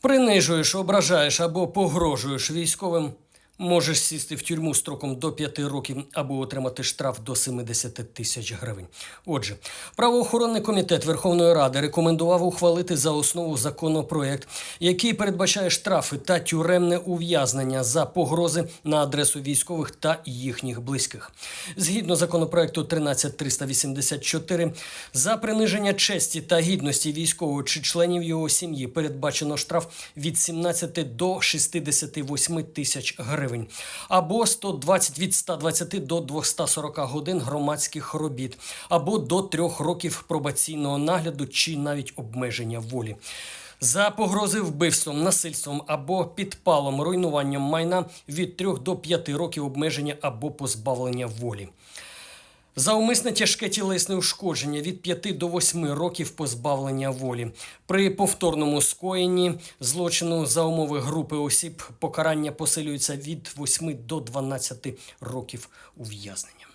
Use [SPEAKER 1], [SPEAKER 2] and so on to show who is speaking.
[SPEAKER 1] Принижуєш, ображаєш або погрожуєш військовим. Можеш сісти в тюрму строком до 5 років або отримати штраф до 70 тисяч гривень. Отже, правоохоронний комітет Верховної Ради рекомендував ухвалити за основу законопроект, який передбачає штрафи та тюремне ув'язнення за погрози на адресу військових та їхніх близьких. Згідно законопроекту 13384, за приниження честі та гідності військового чи членів його сім'ї передбачено штраф від 17 до 68 тисяч гривень або 120 від 120 до 240 годин громадських робіт, або до трьох років пробаційного нагляду чи навіть обмеження волі. За погрози вбивством, насильством або підпалом, руйнуванням майна від 3 до 5 років обмеження або позбавлення волі. За умисне тяжке тілесне ушкодження від 5 до 8 років позбавлення волі. При повторному скоєнні злочину за умови групи осіб покарання посилюється від 8 до 12 років ув'язнення.